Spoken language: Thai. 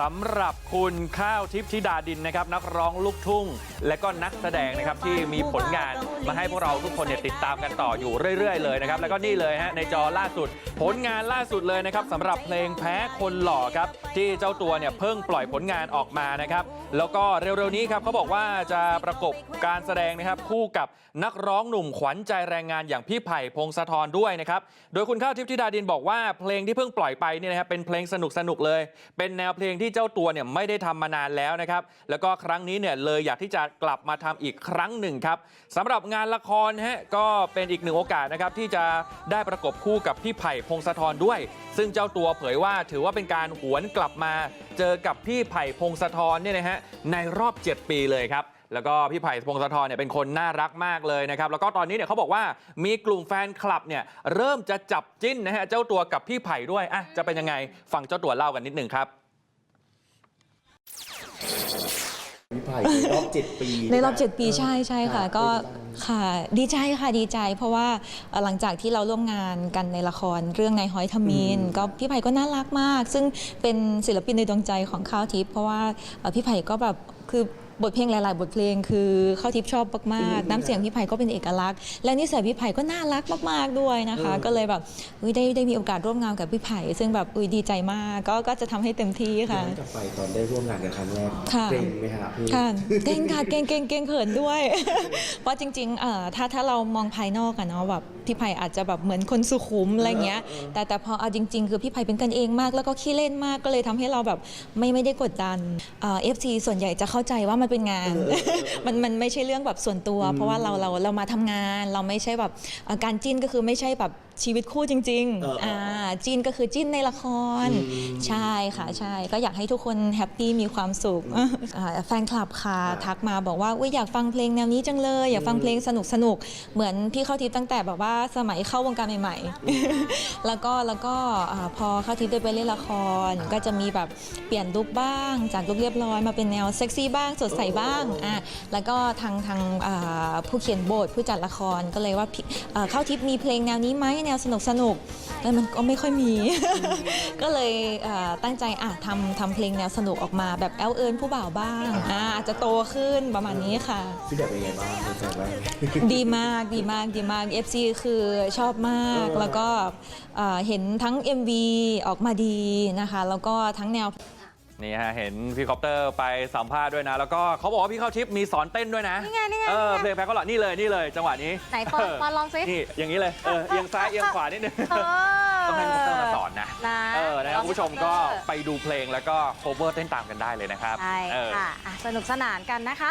สำหรับคุณข้าวทิพย์ธิดาดินนะครับนักร้องลูกทุ่ง และก็นักแสดงนะครับที่มีผลงานมาให้พวกเราทุกคนเนี่ยติดตามกันต่ออยู่เรื่อย ๆ เลยนะครับ แล้วก็นี่เลยฮะในจอล่าสุด ผลงานล่าสุดเลยนะครับสำหรับเพลงแพ้คนหล่อครับที่เจ้าตัวเนี่ยเพิ่งปล่อยผลงานออกมานะครับ แล้วก็เร็วๆนี้ครับเขาบอกว่าจะประกบการแสดงนะครับคู่กับนักร้องหนุ่มขวัญใจแรงงานอย่างพี่ไผ่พงศธรด้วยนะครับ โดยคุณข้าวทิพย์ธิดาดินบอกว่าเพลงที่เพิ่งปล่อยไปเนี่ยนะครับเป็นเพลงสนุกๆเลย เป็นแนวเพลงที่เจ้าตัวเนี่ยไม่ได้ทำมานานแล้วนะครับแล้วก็ครั้งนี้เนี่ยเลยอยากที่จะกลับมาทำอีกครั้งหนึ่งครับสำหรับงานละครฮะก็เป็นอีกหนึ่งโอกาสนะครับที่จะได้ประกบคู่กับพี่ไผ่พงศธรด้วย ซึ่งเจ้าตัวเผยว่าถือว่าเป็นการหวนกลับมาเจอกับพี่ไผ่พงศธรเนี่ยนะฮะในรอบ 7 ปีเลยครับแล้วก็พี่ไผ่พงศธรเนี่ยเป็นคนน่ารักมากเลยนะครับ แล้วก็ตอนนี้เนี่ยเขาบอกว่ามีกลุ่มแฟนคลับเนี่ยเริ่มจะจับจิ้นนะฮะเจ้าตัวกับพี่ไผ่ด้วยอะจะเป็นยังไงฟังเจ้าตัวเล่ากันนิดหนึ่งครับ พี่ไผ่ในรอบ7ปีในรอบะคะ7ปีใช่ใช่ค่ะรับก็เป็นไงบ้างค่ะดีใจค่ะดีใจ เพราะว่าเอ่อหลังจากที่เราร่วมงานกันในละครเรื่องนายฮ้อยทมินก็พี่ไผ่ก็น่ารักมาก ซึ่งเป็นศิลปินในดวงใจของข้าวทิพย์เพราะว่าเอ่อพี่ไผ่ก็แบบคือ บทเพลงหลาย ๆ บทเพลงคือข้าวทิพย์ชอบมาก ๆ น้ำเสียงพี่ไผ่ก็เป็นเอกลักษณ์ และนิสัยพี่ไผ่ก็น่ารักมาก ๆ ด้วยนะคะ ก็เลยแบบอุ๊ยได้ได้มีโอกาสร่วมงานกับพี่ไผ่ซึ่งแบบอุ้ยดีใจมากก็ก็จะทำให้เต็มที่ย้ค่ะอนกลับไปตอนได้ร่วมงานกันครั้งแรกค่ะ เกรงไหมฮะพี่ ค่ะเก่งค่ะเก่งเก่งเก่งเขินด้วย เพราะจริงๆเอ่อถ้าถ้าเรามองภายนอกอะเนาะแบบพี่ไผ่อาจจะแบบเหมือนคนสุขุมอะไรเงี้ย แต่แต่พอเอาจริง ๆ คือพี่ไผ่เป็นกันเองมาก แล้วก็ขี้เล่นมากก็เลยทำให้เราแบบไม่ไม่ได้กดดันเอฟซีส่วนใหญ่จะเข้าใจว่ามันเป็นงาน มันมันไม่ใช่เรื่องแบบส่วนตัว เพราะว่าเราเราเรามาทำงาน เราไม่ใช่แบบเอ่อการจิ้นก็คือไม่ใช่แบบชีวิตคู่จริงเออๆเอออ่อ่าจิ้นก็คือจิ้นในละครใช่ค่ะใช่ ก็อยากให้ทุกคนแฮปปี้มีความสุขอ่าแฟนคลับค่ะทักมาบอกว่าอุ๊ยอยากฟังเพลงแนวนี้จังเลย อยากฟังเพลงสนุกสนุกๆเหมือนพี่เข้าทิพย์ตั้งแต่แบบว่าสมัยเข้าวงการใหม่ๆ แล้วก็แล้วก็อ่าพอเข้าทิพย์ได้ไปเล่นละคร ก็จะมีแบบเปลี่ยนลุคบ้าง จากลุคเรียบร้อยมาเป็นแนวเซ็กซี่บ้างสดใสบ้างอะแล้วก็ทางทางอ่าผู้เขียนบทผู้จัดละครก็เลยว่าพี่เอ่อเข้าทิพย์มีเพลงแนวนี้ไหมแนวสนุกสนุกๆแล้วมันก็ไม่ค่อยมี ก็เลยเอ่อตั้งใจอะทำทำเพลงแนวสนุกออกมาแบบแอลเอิญผู้บ่าวบ้างอ่าอาจจะโตขึ้นประมาณนี้ค่ะพี่แบบเป็นไงบ้างเป็นแฟนบ้างดีมากดีมากดีมาก FC คือชอบมากเออแล้วก็เอ่อเห็นทั้ง MV ออกมาดีนะคะ แล้วก็ทั้งแนว นี่ฮะเห็นพี่คอปเตอร์ไปสัมภาษณ์ด้วยนะ แล้วก็เขาบอกว่าพี่เข้าทิพย์มีสอนเต้นด้วยนะ นี่ไงนี่ไงเออนี่ไงเพลงแพ้ก็หล่อนี่เลยนี่เลย จังหวะนี้ไหนปอนปอนลองสินี่อย่างนี้เลยเออเอียงซ้ายเอียงขวานิดนึงเออต้องให้พี่คอปเตอร์มาสอนนะนะเออนะครับคุณผู้ชมก็ไปดูเพลงแล้วก็ cover เต้นตามกันได้เลยนะครับใช่เออค่ะอะสนุกสนานกันนะคะ